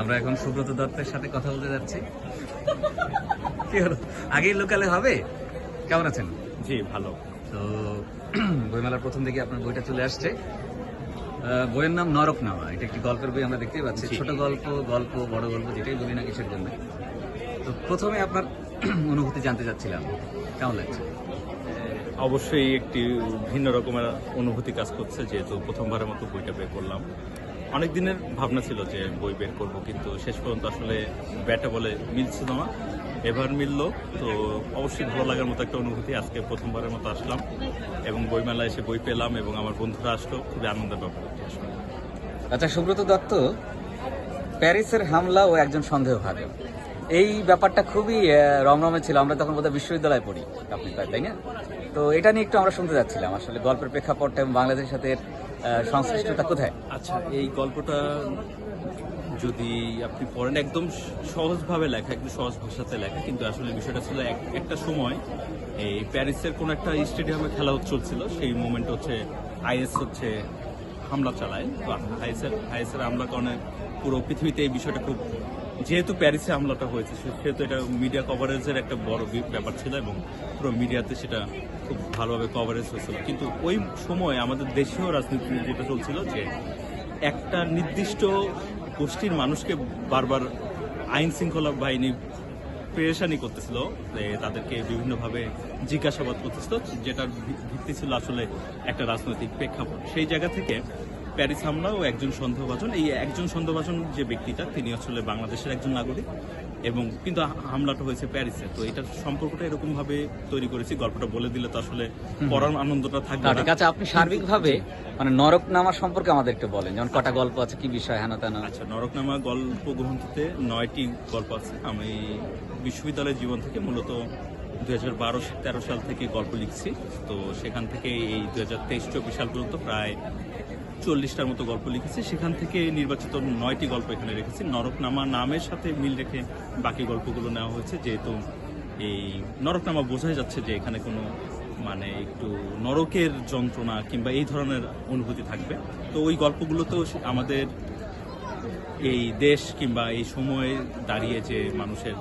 আমরা এখন সুব্রত দত্তের সাথে কথা বলতে যাচ্ছি। কি হলো? আগেই লোকালে হবে? কেমন আছেন? জি ভালো। তো বইমেলার প্রথম দিকে আপনার বইটা চলে আসছে। বইয়ের নাম নরক নামা। এটা একটি গল্পের বই আমরা দেখতেই পাচ্ছি। ছোট গল্প গল্প বড় গল্প যেটাই বলি না কিসের জন্য। তো প্রথমে আপনার অনুভূতি জানতে চাচ্ছিলাম। কেমন লাগছে? অবশ্যই একটি ভিন্ন রকমের অনুভূতি কাজ করছে যেহেতু প্রথমবারের মতো বইটা বের করলাম। অনেক দিনের ভাবনা ছিল যে বই বের করব, কিন্তু শেষ পর্যন্ত আসলে ব্যাটা বলে মিলছিল না এবার মিলল, তো অবশ্যই ভালো লাগার মতো একটা অনুভূতি আজকে প্রথমবারের মতো আসলাম এবং বইমেলায় এসে বই পেলাম এবং আমার বন্ধুরা আসলো, খুবই আনন্দের ব্যাপার। আচ্ছা সুব্রত দত্ত, প্যারিসের হামলা ও একজন সন্দেহভাজন। এই ব্যাপারটা খুবই রমরমে ছিল। আমরা তখন বোধহয় বিশ্ববিদ্যালয়ে পড়ি, আপনি তাই না? তো এটা নিয়ে একটু আমরা শুনতে যাচ্ছিলাম। আসলে গল্পের প্রেক্ষাপটটা এবং বাংলাদেশের সাথে সংশ্লিষ্টতা কোথায়? আচ্ছা এই গল্পটা যদি আপনি পড়েন, একদম সহজভাবে লেখা, একদম সহজ ভাষাতে লেখা, কিন্তু আসলে বিষয়টা ছিল এক- একটা সময় এই প্যারিসের কোন একটা স্টেডিয়ামে খেলা চলছিল, সেই মোমেন্ট হচ্ছে আইএস হচ্ছে হামলা চালায়। তো আইএসের আইএসের হামলার কারণে পুরো পৃথিবীতে এই বিষয়টা খুব যেহেতু প্যারিসে হামলাটা হয়েছে সেহেতু এটা মিডিয়া কভারেজের একটা বড় ব্যাপার ছিল এবং পুরো মিডিয়াতে সেটা খুব ভালোভাবে কভারেজ হয়েছিল। কিন্তু ওই সময় আমাদের দেশীয় রাজনীতি যেটা চলছিল যে একটা নির্দিষ্ট গোষ্ঠীর মানুষকে বারবার আইন শৃঙ্খলা বাহিনী পেরেশানি করতেছিল তাদেরকে বিভিন্নভাবে জিজ্ঞাসাবাদ করতেছিল, যেটার ভিত্তি ছিল আসলে একটা রাজনৈতিক প্রেক্ষাপট। সেই জায়গা থেকে প্যারিস হামলা ও একজন সন্দেহভাজন। এই একজন সন্দেহভাজন যে ব্যক্তিটা তিনি আসলে বাংলাদেশের একজন নাগরিক এবং কিন্তু হামলাটা হয়েছে প্যারিসে। তো এটার সম্পর্কটা এরকম ভাবে তৈরি করেছি গল্পটা বলে দিলে তো আসলে পড়ার আনন্দটা থাকবে ঠিক আছে আপনি সার্বিকভাবে মানে নরক নামা সম্পর্কে আমাদের একটু বলেন যেমন কটা গল্প আছে কি বিষয় হেন তেন? আচ্ছা নরকনামা গল্প গ্রন্থিতে নয়টি গল্প আছে। আমি বিশ্ববিদ্যালয়ের জীবন থেকে মূলত দুই হাজার বারো তেরো সাল থেকে গল্প লিখছি। তো সেখান থেকে এই দুই হাজার তেইশ চব্বিশ সাল পর্যন্ত প্রায় চল্লিশটার মতো গল্প লিখেছি। সেখান থেকে নির্বাচিত নয়টি গল্প এখানে রেখেছি। নরকনামা নামের সাথে মিল রেখে বাকি গল্পগুলো নেওয়া হয়েছে। যেহেতু এই নরকনামা বোঝাই যাচ্ছে যে এখানে কোনো মানে একটু নরকের যন্ত্রণা কিংবা এই ধরনের অনুভূতি থাকবে। তো ওই গল্পগুলোতেও আমাদের এই দেশ কিংবা এই সময়ে দাঁড়িয়ে যে মানুষের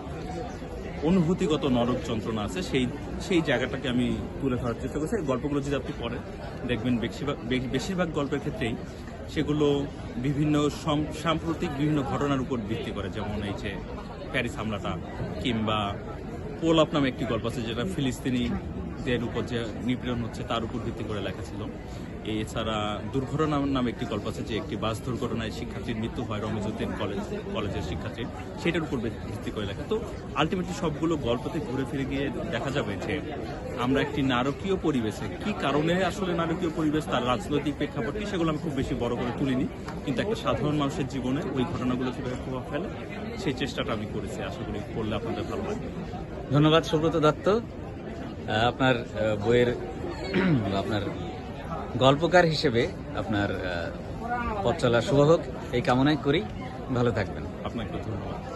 অনুভূতিগত নরক যন্ত্রণা আছে, সেই সেই জায়গাটাকে আমি তুলে ধরার চেষ্টা করছি। গল্পগুলো যদি আপনি পড়েন, দেখবেন বেশিরভাগ বেশিরভাগ গল্পের ক্ষেত্রেই সেগুলো বিভিন্ন সাম্প্রতিক বিভিন্ন ঘটনার উপর ভিত্তি করে। যেমন এই যে প্যারিস হামলাটা, কিংবা পোলাপ নামে একটি গল্প আছে যেটা ফিলিস্তিনিদের উপর যে নিপীড়ন হচ্ছে, তার উপর ভিত্তি করে লেখা ছিল। এছাড়া দুর্ঘটনা নামে একটি গল্প আছে যে একটি বাস দুর্ঘটনায় শিক্ষার্থীর মৃত্যু হয় রমিজুদ্দিন কলেজ, কলেজের শিক্ষার্থীর সেটার উপর ভিত্তি করে লেখা। তো আলটিমেটলি সবগুলো গল্পতে ঘুরে ফিরে গিয়ে দেখা যাবে যে আমরা একটি নারকীয় পরিবেশে কি কারণে আসলে নারকীয় পরিবেশ, তার রাজনৈতিক প্রেক্ষাপট কি, সেগুলো আমি খুব বেশি বড় করে তুলিনি। কিন্তু একটা সাধারণ মানুষের জীবনে ওই ঘটনাগুলো কীভাবে প্রভাব ফেলে, সেই চেষ্টাটা আমি করেছি। আশা করি করলে আপনাদের ভালো লাগবে। ধন্যবাদ সুব্রত দত্ত। আপনার বইয়ের, আপনার গল্পকার হিসেবে আপনার পথ চলা শুভ হোক। এই কামনাই করি। ভালো থাকবেন। আপনাকে ধন্যবাদ।